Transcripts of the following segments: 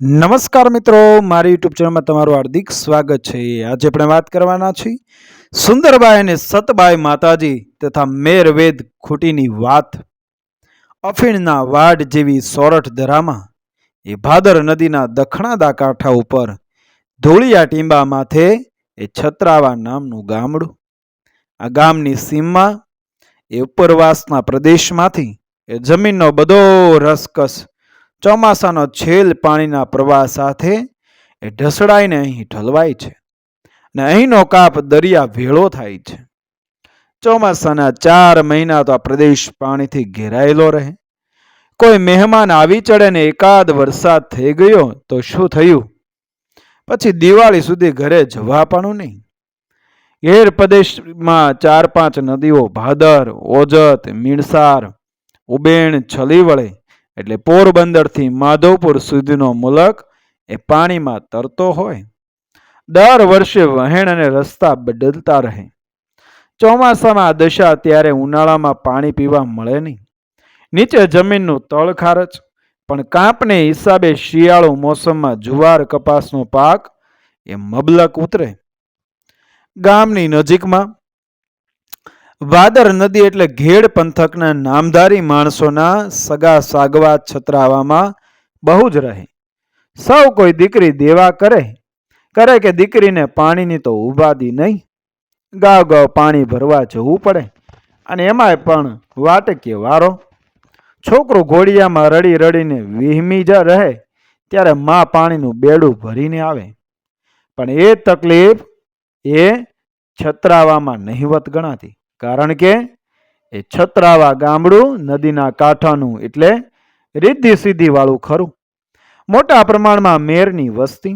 નમસ્કાર મિત્રો, મારી યુટ્યુબ ચેનલમાં તમારું હાર્દિક સ્વાગત છે. આજે આપણે વાત કરવાના છીએ સુંદરબાઈ અને સતબાઈ માતાજી તથા મેરવેદ ખૂટીની વાત. અફીણના વાડ જેવી સોરઠ ધરામાં એ ભાદર નદીના દખણાદા કાંઠા ઉપર ધોળિયા ટીંબા માથે એ છત્રાવા નામનું ગામડું. આ ગામની સીમમાં એ ઉપરવાસના પ્રદેશમાંથી એ જમીનનો બધો રસકસ ચોમાસાનો છેલ પાણીના પ્રવાહ સાથે એ ઢસડાઈને અહીં ઢલવાય છે અને અહીંનો કાપ દરિયા ભેળો થાય છે. ચોમાસાના ચાર મહિના તો આ પ્રદેશ પાણીથી ઘેરાયેલો રહે. કોઈ મહેમાન આવી ચડે ને એકાદ વરસાદ થઈ ગયો તો શું થયું? પછી દિવાળી સુધી ઘરે જવા પણ નહીં. ઘેર પ્રદેશમાં ચાર પાંચ નદીઓ, ભાદર, ઓજત, મીણસાર, ઉબેણ છલી વળે એટલે પોરબંદરથી માધવપુર સુધીનો મુલક એ પાણીમાં તરતો હોય. દર વર્ષે વહેણ અને રસ્તા બદલતા રહે. ચોમાસામાં દશા ત્યારે ઉનાળામાં પાણી પીવા મળે નહીં. નીચે જમીનનું તળ ખારચ પણ કાંપને હિસાબે શિયાળુ મોસમમાં જુવાર કપાસનો પાક એ મબલક ઉતરે. ગામની નજીકમાં વાદર નદી એટલે ઘેડ પંથકના નામધારી માણસોના સગા સાગવા છતરાવામાં બહુ જ રહે. સૌ કોઈ દીકરી દેવા કરે. કરે કે દીકરીને પાણીની તો ઉભાદી નહીં. ગાવ ગાવ પાણી ભરવા જવું પડે. અને એમાંય પણ વાટકે વારો. છોકરો ઘોડિયામાં રડી રડીને વિહમી જ રહે, ત્યારે માં પાણીનું બેડું ભરીને આવે. પણ એ તકલીફ એ છતરાવામાં નહિવત ગણાતી. કારણ કે એ છત્રાવા ગામડું, નદીના કાંઠાનું એટલે રિદ્ધિ સિદ્ધિ વાળું ખરું. મોટા પ્રમાણમાં મેરની વસ્તી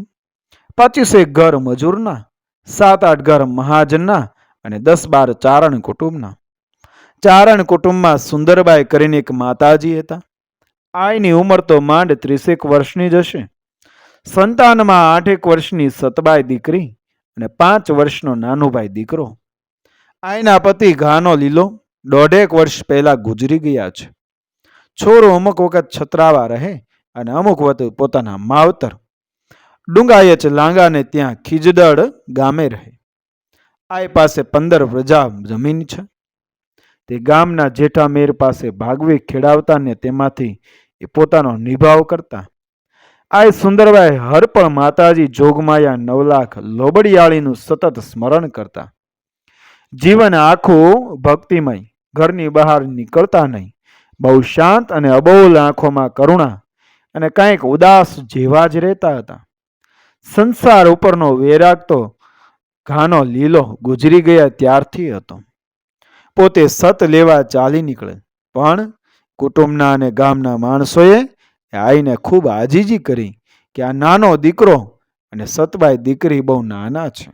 પચીસેક ઘર મજૂરના સાત આઠ ઘર મહાજનના અને દસ બાર ચારણ કુટુંબના. ચારણ કુટુંબમાં સુંદરબાઈ કરીને એક માતાજી હતા. આઈની ઉંમર તો માંડ ત્રીસેક વર્ષની જ હશે. સંતાનમાં આઠેક વર્ષની સતબાઈ દીકરી અને પાંચ વર્ષનો નાનુભાઈ દીકરો. આઈના પતિ ઘાનો લીલો, દોઢેક વર્ષ પહેલા ગુજરી ગયા છે. છોરો અમુક વખત છત્રાવા રહે અને અમુક વખત પોતાના માવતર. ડુંગાયચ લાંગાને ત્યાં ખીજદડ ગામે રહે. આય પાસે પંદર પ્રજા જમીન છે. તે ગામના જેઠા મેર પાસે ભાગવી ખેડાવતા ને તેમાંથી એ પોતાનો નિભાવ કરતા. આય સુંદરબાઈ હરપળ માતાજી જોગમાયા નવલાખ લોબડિયાળીનું સતત સ્મરણ કરતા. જીવન આખું ભક્તિમય, ઘરની બહાર નીકળતા નહીં. બહુ શાંત અને અબોલ આંખોમાં કરુણા અને કાંઈક ઉદાસ જેવા જ રહેતા હતા. સંસાર ઉપરનો વેરાગ તો ઘાનો લીલો ગુજરી ગયા ત્યારથી હતો. પોતે સત લેવા ચાલી નીકળે, પણ કુટુંબના અને ગામના માણસોએ આઈને ખૂબ આજીજી કરી કે આ નાનો દીકરો અને સતબાઈ દીકરી બહુ નાના છે.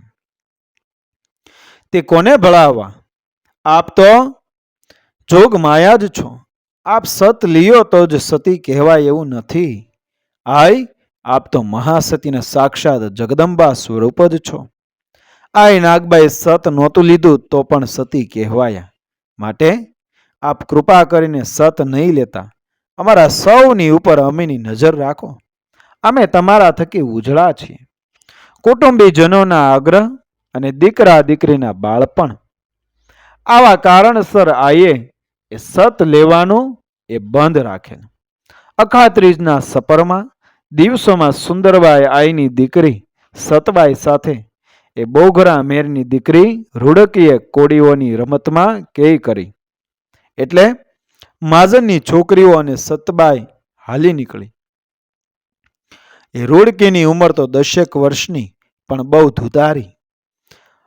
તે કોને ભળાવવા? આપ તો જોગ માયા જ છો. આપ સત લિયો તો જ સતી કહેવાય એવું નથી. આય આપ તો મહાસતીના સાક્ષાત જગદંબા સ્વરૂપ જ છો. આય નાગબાઈ સત નહોતું લીધું તો પણ સતી કહેવાયા. માટે આપ કૃપા કરીને સત નહીં લેતા. અમારા સૌની ઉપર અમેની નજર રાખો. અમે તમારા થકી ઉજળા છીએ. કુટુંબીજનોના આગ્રહ અને દીકરા દીકરીના બાળપણ. આવા કારણસર આયે એ સત લેવાનું એ બંધ રાખેલ અખાત્રીજના સપરમાં દિવસોમાં સુંદરબાઈ આઈની દીકરી સતબાઈ સાથે એ બોઘરા મેરની દીકરી રૂડકીએ કોડીઓની રમતમાં કેય કરી. એટલે માજનની છોકરીઓ અને સતબાઈ હાલી નીકળી. એ રૂડકીની ઉંમર તો દશેક વર્ષની, પણ બહુ ધુધારી.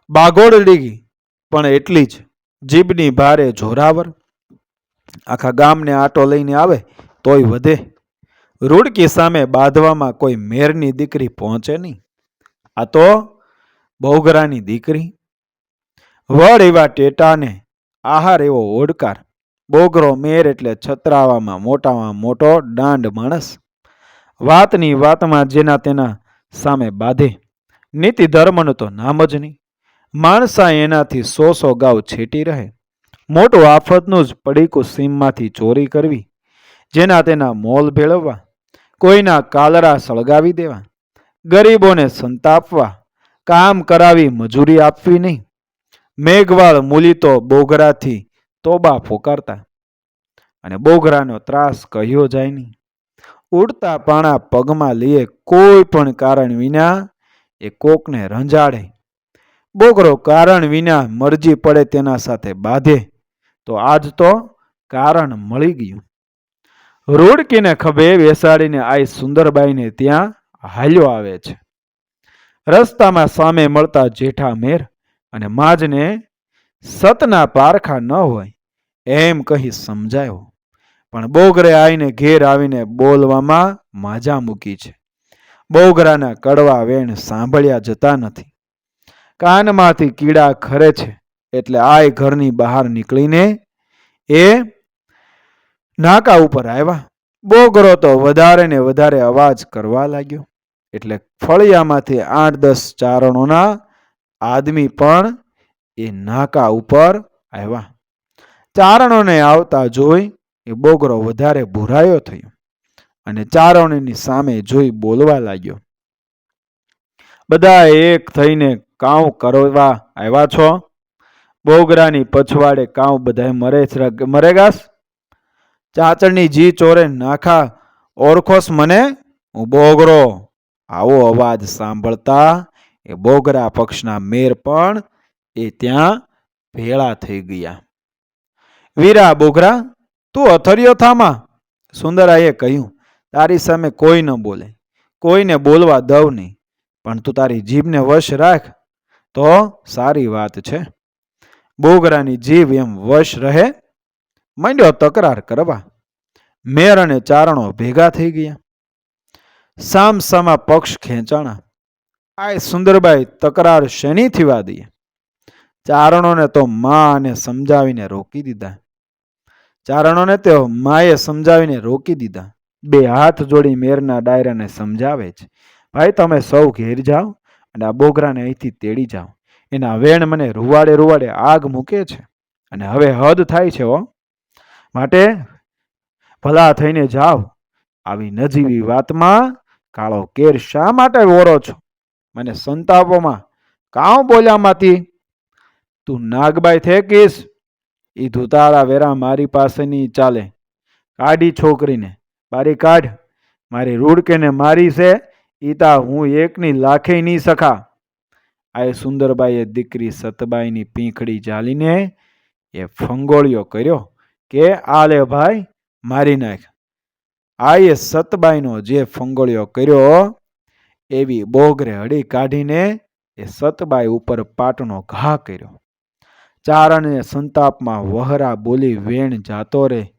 બાગોડડી પણ એટલી જ. જીભની ભારે જોરાવર. આખા ગામને આટો લઈને આવે, તોય વધે. રૂડકી સામે બાંધવામાં કોઈ મેરની દીકરી પહોંચે નહીં. આ તો બહુઘરાની દીકરી. વડ એવા ટેટાને આહાર એવો ઓડકાર. બોગરો મેર એટલે છતરાવામાં મોટામાં મોટો દાંડ માણસ. વાતની વાતમાં જેના તેના સામે બાંધે. નીતિ ધર્મનું તો નામ જ નહીં. માણસા એનાથી સો સો ગાવ છેટી રહે. મોટું આફતનું જ પડીકું સીમમાંથી ચોરી કરવી, જેના તેના મોલ ભેળવવા, કોઈના કાલરા સળગાવી દેવા, ગરીબોને સંતાપવા, કામ કરાવી મજૂરી આપવી નહીં. મેઘવાળ મૂલી તો બોગરાથી તોબા ફોકારતા અને બોગરાનો ત્રાસ કહ્યો જાય નહીં. ઉડતા પાણા પગમાં લઈએ કોઈ પણ કારણ વિના એ કોકને રંજાડે. બોગરો કારણ વિના મરજી પડે તેના સાથે બાંધે, તો આજ તો કારણ મળી ગયું. રૂડકીને ખભે બેસાડીને આઈ સુંદરબાઈને ત્યાં હાલ્યો આવે છે. રસ્તામાં સામે મળતા જેઠા મેર અને માજને સતના પારખા ન હોય એમ કહી સમજાયો. પણ બોગરે આવીને ઘેર આવીને બોલવામાં માજા મૂકી છે. બોગરાના કડવા વેણ સાંભળ્યા જતા નથી. કાનમાંથી કીડા ખરે છે એટલે આ ઘરની બહાર નીકળીને એ નાકા ઉપર આવ્યા. બોગરો તો વધારે ને વધારે અવાજ કરવા લાગ્યો. એટલે ફળિયામાંથી આઠ દસ ચારણોના આદમી પણ એ નાકા ઉપર આવ્યા. ચારણોને આવતા જોઈ એ બોગરો વધારે ભૂરાયો થયો અને ચારણોની સામે જોઈ બોલવા લાગ્યો. બધા એક થઈને કાઉ કરવા આવ્યા છો? બોગરાની પછવાડે કાઉ બધાય મરે મરે મરેગાસ ચાચડની જી ચોરે નાખા ઓળખોસ મને? હું બોગરો. આવો અવાજ સાંભળતા એ બોગરા પક્ષના મેર પણ એ ત્યાં ભેળા થઈ ગયા. વીરા બોગરા, તું અથર્યો થામા? સુંદરાએ કહ્યું, તારી સામે કોઈ ન બોલે. કોઈને બોલવા દઉં નહીં, પણ તું તારી જીભને વશ રાખ. તો સારી વાત છે. બોગરાની જીભ એમ વશ રહે. માંડ્યો તકરાર કરવા. મેર અને ચારણો ભેગા થઈ ગયા. સામ સામા પક્ષ ખેંચાણા. આ સુંદરબાઈ તકરાર શેનીથી વાદીએ. ચારણોને તો માને સમજાવીને રોકી દીધા. ચારણોને તેઓ માએ સમજાવીને રોકી દીધા. બે હાથ જોડી મેરના ડાયરાને સમજાવે છે. ભાઈ, તમે સૌ ઘેર જાઓ. અને આ બોગરાને અહીંથી તેડી જાઓ. એના વેણ મને રૂવાડે રૂવાડે આગ મૂકે છે. અને હવે હદ થાય છે હો. માટે ભલા થઈને જાઓ. આવી નજીવી વાતમાં કાળો કેર શા માટે વોરો છો? મને સંતાપોમાં કાં બોલ્યામાંથી. તું નાગબાઈ થેકીશ. એ ધૂતાળા વેરા મારી પાસેની ચાલે. કાઢી છોકરીને. બારી કાઢ. મારી રૂડકેને મારી છે. ઈ હું એકની લાખે નહીં સખા. આ સુંદરબાઈએ દીકરી સતબાઈની પીંખડી ઝાલીને એ ફંગોળિયો કર્યો કે આ લે ભાઈ, મારી નાખ. આ એ સતબાઈનો જે ફંગોળિયો કર્યો, એવી બોગરે હળી કાઢીને એ સતબાઈ ઉપર પાટનો ઘા કર્યો. ચારણને સંતાપમાં વહરા બોલી વેણ જાતો રે.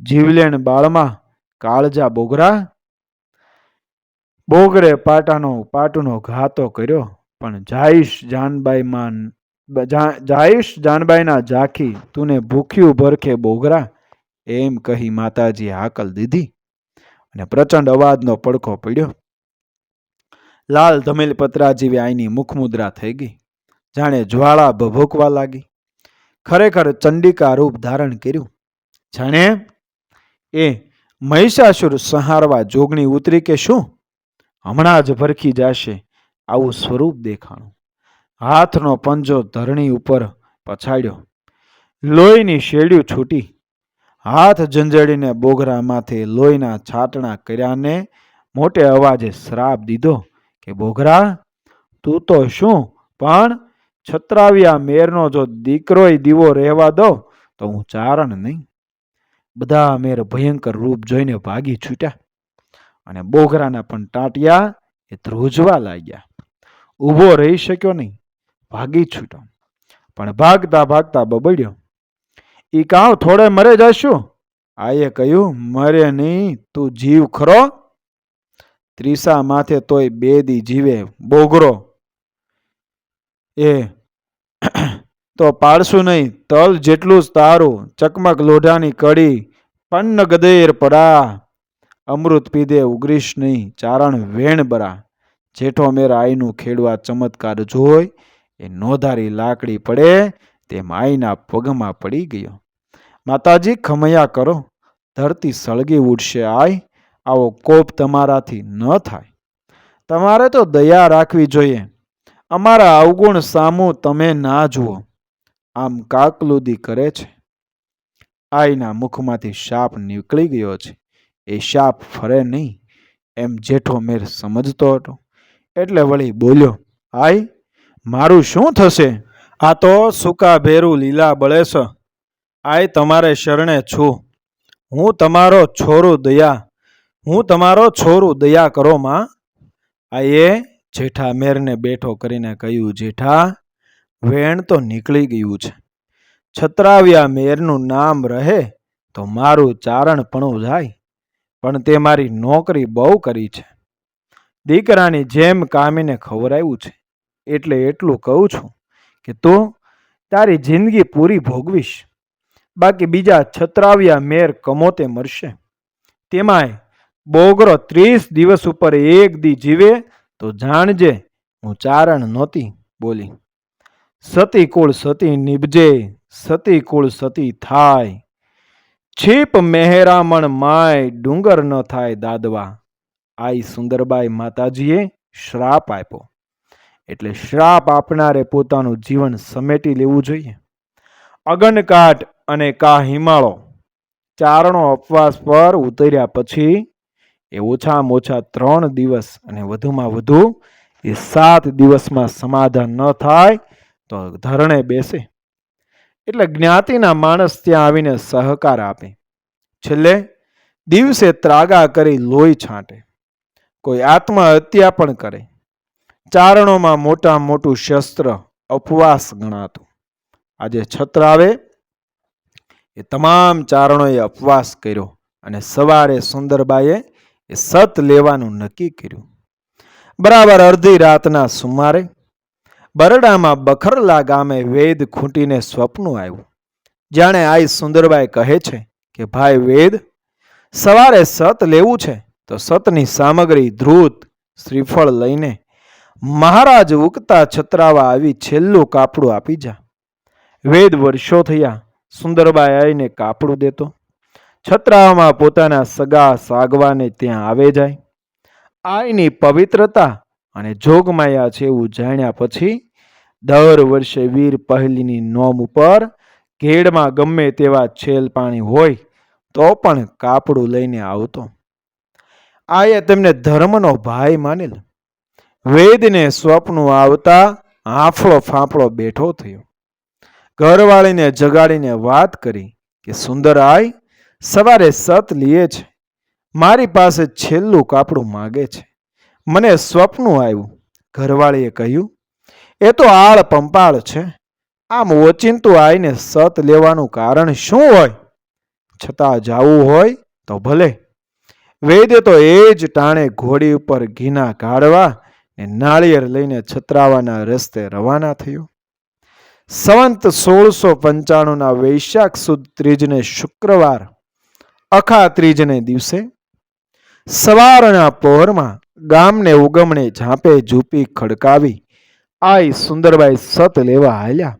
જીવલેણ બાળમાં કાળજા બોગરા બોગરે પાટાનો પાટનો ઘાતો કર્યો, પણ જાઈશ જાનબાઈમાં જાઈશ જાનબાઈના ઝાંખી તુને ભૂખ્યું ભરખે બોગરા, એમ કહી માતાજીએ હાકલ દીધી અને પ્રચંડ અવાજનો પડખો પડ્યો. લાલ ધમેલ પતરા જેવી આઈની મુખમુદ્રા થઈ ગઈ, જાણે જ્વાળા ભભૂકવા લાગી. ખરેખર ચંડિકા રૂપ ધારણ કર્યું. જાણે? એ મહિષાસુર સંહારવા જોગણી ઉતરી કે શું? હમણાં જ ભરખી જશે આવું સ્વરૂપ દેખાણું. હાથનો પંજો ધરણી ઉપર પછાડ્યો. લોહીની શેડ્યું છૂટી. હાથ ઝંઝડીને બોઘરામાંથી લોહીના છાટણા કર્યાને મોટે અવાજે શ્રાપ દીધો કે બોગરા તું તો શું? પણ છત્રાવ્યા મેરનો જો દીકરોય દીવો રહેવા દો, તો હું ચારણ નહીં. બધા મેર ભયંકર રૂપ જોઈને ભાગી છૂટ્યા. અને બોગરાના પણ ટાંટિયા એ ધ્રુજવા લાગ્યા. ઊભો રહી શક્યો નહીં, ભાગી છૂટો પણ ભાગતા ભાગતા બબડ્યો. ઈ કાવ થોડે મરે જશું? આયે કહ્યું, મરે નહીં, તું જીવ ખરો. ત્રીસા માથે તોય બે દી જીવે બોગરો એ, તો પાડશું નહીં, તલ જેટલું જ તારું, ચકમક લોઢાની કડી પન્ન ગદેર પડા. અમૃત પીધે ઉગરીશ નહીં, ચારણ વેણ બરા. જેઠો મેર આઈનું ખેડવા ચમત્કાર જોઈ એ નોધારી લાકડી પડે, તેમ આઈના પગમાં પડી ગયો. માતાજી, ખમૈયા કરો. ધરતી સળગી ઉઠશે આય આવો કોપ તમારાથી ન થાય. તમારે તો દયા રાખવી જોઈએ. અમારા અવગુણ સામું તમે ના જુઓ. આમ કાકલુદી કરે છે. આઈના મુખમાંથી શાપ નીકળી ગયો છે. એ શાપ ફરે નહીં. એમ જેઠો મેર સમજતો હતો. એટલે વળી બોલ્યો આય મારું શું થશે? આ તો સૂકા ભેરું લીલા બળે છે આઈ તમારે શરણે છું. હું તમારો છોરું દયા, હું તમારો છોરું દયા કરો, માં. આઈએ જેઠા મેરને બેઠો કરીને કહ્યું, જેઠા, વેણ તો નીકળી ગયું છે. છત્રાવ્યા મેરનું નામ રહે તો મારું ચારણપણું જાય પણ તે મારી નોકરી બહુ કરી છે. દીકરાની જેમ કામીને ખવરાયું છે. એટલે એટલું કહું છું કે તું તારી જિંદગી પૂરી ભોગવીશ. બાકી બીજા છત્રાવ્યા મેર કમોતે મરશે. તેમાંય બોગરો ત્રીસ દિવસ ઉપર એક દી જીવે તો જાણજે હું ચારણ નહોતી બોલી. સતી કુળ સતી નિભજે સતી કુળ સતી થાય. છીપ મહેરામણ માય ડુંગર ન થાય દાદવા. આઈ સુંદરબાઈ માતાજીએ શ્રાપ આપ્યો. એટલે શ્રાપ આપનારે પોતાનું જીવન સમેટી લેવું જોઈએ. અગનકાટ અને કા હિમાળો ચારણો અપવાસ પર ઉતર્યા પછી એ ઓછામાં ઓછા ત્રણ દિવસ અને વધુમાં વધુ એ સાત દિવસમાં સમાધાન ન થાય તો ધરણે બેસે. એટલે જ્ઞાતિના માણસ ત્યાં આવીને સહકાર આપે. છેલ્લે દિવસે ત્રાગા કરી લોહી છાંટે. કોઈ આત્મહત્યા પણ કરે. ચારણોમાં મોટા મોટું શસ્ત્ર અપવાસ ગણાતું. આજે છત્રાવે એ તમામ ચારણોએ અપવાસ કર્યો અને સવારે સુંદરબાઈએ એ સત લેવાનું નક્કી કર્યું. બરાબર અડધી રાતના સુમારે બરડામાં બખરલા ગામે વેદ ખૂંટીને સ્વપ્ન આવ્યું. જાણે આઈ સુંદરબાઈ કહે છે કે, ભાઈ વેદ, સવારે સત લેવું છે તો સતની સામગ્રી ધ્રુત શ્રીફળ લઈને મહારાજ ઉગતા છત્રાવા આવી છેલ્લું કાપડું આપી જા. વેદ વર્ષો થયા સુંદરબાઈ આવીને કાપડું દેતો. છત્રાવામાં પોતાના સગા સાગવાને ત્યાં આવે જાય. આઈની પવિત્રતા અને જોગમાયા છે એવું જાણ્યા પછી દર વર્ષે વીર પહેલીની નોમ ઉપર ઘેડમાં ગમે તેવા છેલ પાણી હોય તો પણ કાપડું લઈને આવતો. આયે તેમને ધર્મનો ભાઈ માનેલ. વેદને સ્વપ્ન આવતા હાંફળો ફાંફળો બેઠો થયો. ઘરવાળીને જગાડીને વાત કરી કે, સુંદર આઈ સવારે સત લીએ છે. મારી પાસે છેલ્લું કાપડું માગે છે. મને સ્વપ્ન આવ્યું. ઘરવાળીએ કહ્યું એ તો આળ પંપાળ છે. આમ ઓચિંતું આવીને સત લેવાનું કારણ શું હોય? છતાં જાવું હોય તો ભલે. વેદે તો એ જ ટાણે ઘોડી ઉપર ઘીના કાઢવા ને નાળિયેર લઈને છત્રાવાના રસ્તે રવાના થયો. સંવંત સોળસો પંચાણુંના વૈશાખ સુદ ત્રીજને શુક્રવાર અખા ત્રીજને દિવસે, સવારના પહોરમાં ગામને ઉગમણે ઝાંપે ઝૂપી ખડકાવી આઈ સુંદરબાઈ સત લેવા હાલ્યા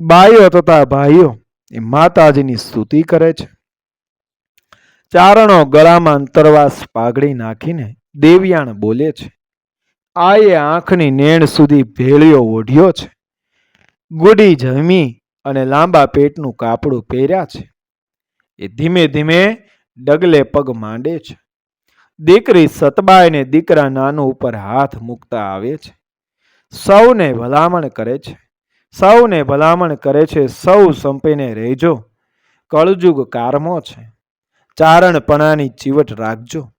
બાઈઓ તથા ભાઈઓ, એ માતાજીની સ્તુતિ કરે છે. ચારણો ગળામાં અંતરવાસ પાઘડી નાખીને દેવિયાણ બોલે છે. આયે આંખની નેણ સુધી ભેળિયો ઓઢ્યો છે. ગુડી જમી અને લાંબા પેટનું કાપડું પહેર્યા છે. એ ધીમે ધીમે ડગલે પગ માંડે છે. દીકરી સતબાઈને દીકરા નાનું ઉપર હાથ મૂકતા આવે છે. સૌને ભલામણ કરે છે. સૌને ભલામણ કરે છે, સૌ સંપીને રહેજો. કળજુગ કારમો છે. ચારણપણાની ચીવટ રાખજો.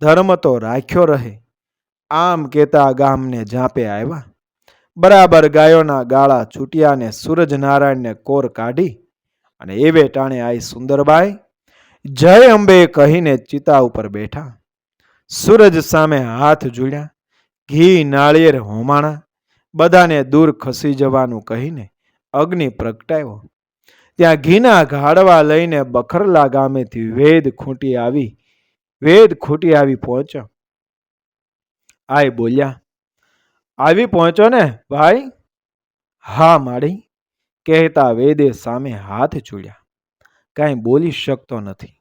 ધર્મ તો રાખ્યો રહે. આમ કેતા ગામને ઝાંપે આવ્યા. બરાબર ગાયોના ગાળા છૂટ્યા ને સૂરજનારાયણને કોર કાઢી અને એવે ટાણે આઈ સુંદરબાઈ જય અંબે કહીને ચિતા ઉપર બેઠા. સૂરજ સામે હાથ જોડ્યા. ઘી નાળિયેર હોમાણા, બધાને દૂર ખસી જવાનું કહીને અગ્નિ પ્રગટાવ્યો. ત્યાં ઘીના ઘાડવા લઈને બખરલા ગામેથી વેદ ખૂંટી આવી, વેદ ખૂંટી આવી પહોંચ્યો. આય બોલ્યા, આવી પહોંચો ને ભાઈ. હા માડી, કહેતા વેદે સામે હાથ જોડ્યા. કાંઈ બોલી શકતો નથી.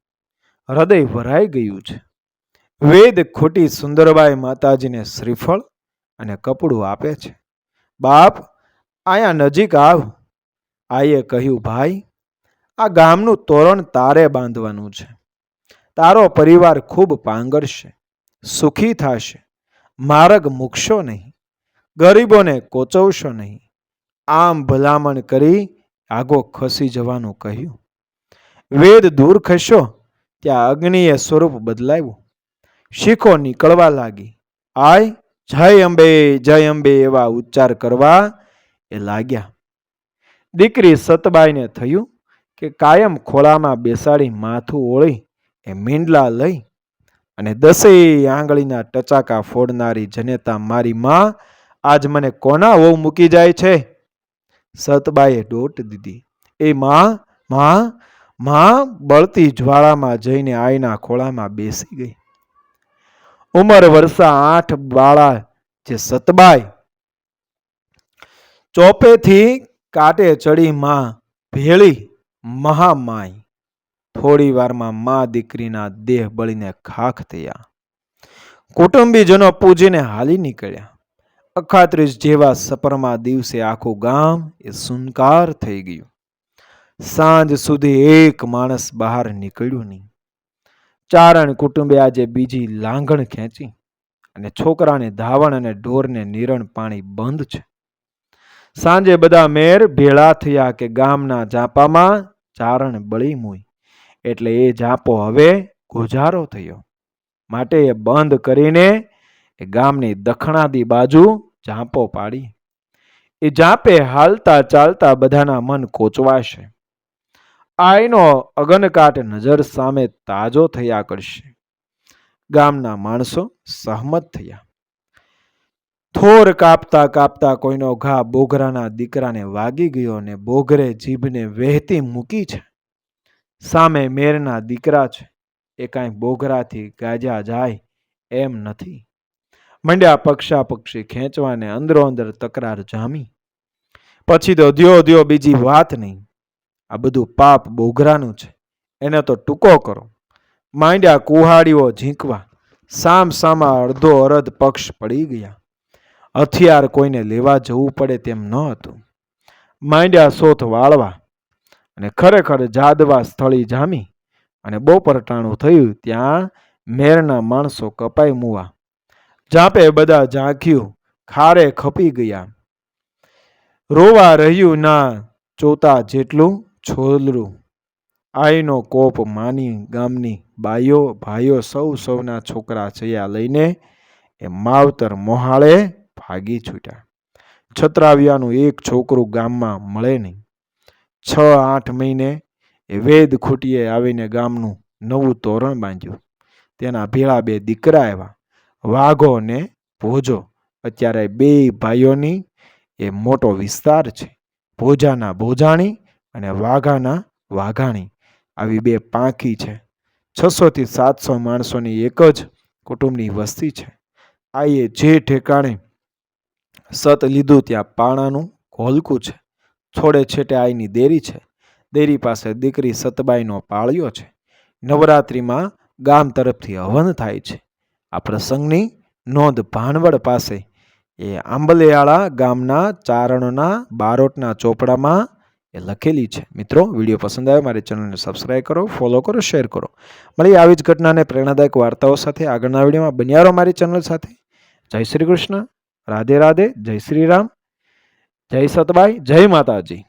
હૃદય ભરાઈ ગયું છે. વેદ ખોટી સુંદરબાઈ માતાજીને શ્રીફળ અને કપડું આપે છે. બાપ, આયા નજીક આવ. આઈએ કહ્યું, ભાઈ, આ ગામનું તોરણ તારે બાંધવાનું છે. તારો પરિવાર ખૂબ પાંગરશે સુખી થશે. માર્ગ મૂકશો નહીં. ગરીબોને કોચવશો નહીં. આમ ભલામણ કરી આગો ખસી જવાનું કહ્યું. વેદ દૂર ખસ્યો. ત્યાં અગ્નિએ સ્વરૂપ બદલાવ્યું. શીખો નીકળવા લાગી. આય, જય અંબે જય અંબે એવા ઉચ્ચાર કરવા એ લાગ્યા. દીકરી સતબાઈને થયું કે કાયમ ખોળામાં બેસાડી માથું ઓળી એ મીંડલા લઈ અને દસેય આંગળીના ટચાકા ફોડનારી જનેતા મારી માં, આજ મને કોના વહુ મૂકી જાય છે? સતબાઈએ ડોટ દીધી. એ માં માં માં બળતી જ્વાળામાં જઈને આઈના ખોળામાં બેસી ગઈ. ઉંમર વર્ષા આઠ બાળા જે સતબાઈ. ચોપેથી કાટે ચડી માં ભેળી મહામાઈ. થોડી વારમાં મા દીકરીના દેહ બળીને ખાખ થયા. કુટુંબીજનો પૂજીને હાલી નીકળ્યા. અખાત્રીસ જેવા સપરમાં દિવસે આખું ગામ એ સુનકાર થઈ ગયું. સાંજ સુધી એક માણસ બહાર નીકળ્યું નહીં. ચારણ કુટુંબે આજે બીજી લાંઘણ ખેંચી અને છોકરાને ધાવણ અને ઢોરને નિરણ પાણી બંધ છે. સાંજે બધા મેર ભેળા થયા કે ગામના ઝાપામાં ચારણ બળી મૂઈ. એટલે એ ઝાપો હવે ગુજારો થયો. માટે એ બંધ કરીને એ ગામની દખણાદી બાજુ ઝાંપો પાડી. એ ઝાંપે હાલતા ચાલતા બધાના મન કોચવાશે. આઈનો અગનકાટ નજર સામે તાજો થયા કરશે. ગામના માણસો સહમત થયા. થોર કાપતા કાપતા કોઈનો ઘા બોઘરાના દીકરાને વાગી ગયો ને બોઘરે જીભને વહેતી મૂકી છે. સામે મેરના દીકરા છે. એ કાંઈ બોઘરાથી ગાજા જાય એમ નથી. મંડ્યા પક્ષા પક્ષી ખેંચવાને અંદરો અંદર તકરાર જામી. પછી તો ધ્યો ધ્યો બીજી વાત નહીં. આ બધું પાપ બોઘરાનું છે. એને તો ટૂંકો કરો. માંડ્યા કુહાડીઓ ઝીંકવા. સામ સામા અડધો અરધ પક્ષ પડી ગયા. હથિયાર કોઈને લેવા જવું પડે તેમ ન હતું. માંડ્યા સોથ વાળવા અને ખરેખર જાદવા સ્થળી જામી અને બપોરટાણું થયું ત્યાં મેરના માણસો કપાઈ મુવા. જાપે બધા ઝાંખ્યું, ખારે ખપી ગયા. રોવા રહ્યું ના ચોતા જેટલું છોલરું. આઈનો કોપ માની ગામની બાઈઓ ભાઈઓ સૌ સૌના છોકરા છયા લઈને એ માવતર મોહાળે ભાગી છૂટ્યા. છત્રાવ્યાનું એક છોકરું ગામમાં મળે નહીં. છ આઠ મહિને એ વેદ ખૂટીએ આવીને ગામનું નવું તોરણ બાંધ્યું. તેના ભેળા બે દીકરા આવ્યા. વાઘો ને ભોજો. અત્યારે બે ભાઈઓની એ મોટો વિસ્તાર છે. ભોજાના ભોજાણી અને વાઘાના વાઘાણી. આવી બે પાંખી છે. છસોથી સાતસો માણસોની એક જ કુટુંબની વસ્તી છે. આઈએ જે ઠેકાણે સત લીધું ત્યાં પાણાનું ઘોલકું છે. છોડે છેટે આઈની દેરી છે. દેરી પાસે દીકરી સતબાઈનો પાળ્યો છે. નવરાત્રિમાં ગામ તરફથી હવન થાય છે. આ પ્રસંગની નોંધ ભાણવડ પાસે. એ આંબલેયાળા ગામના ચારણના બારોટના ચોપડામાં એ લખેલી છે. મિત્રો, વીડિયો પસંદ આવ્યો મારી ચેનલને સબસ્ક્રાઈબ કરો ફોલો કરો શેર કરો. મળી આવી જ ઘટનાને પ્રેરણાદાયક વાર્તાઓ સાથે આગળના વિડીયોમાં. બન્યા રહો મારી ચેનલ સાથે. જય શ્રી કૃષ્ણ. રાધે રાધે. જય શ્રી રામ. જય સતબાઈ. જય માતાજી.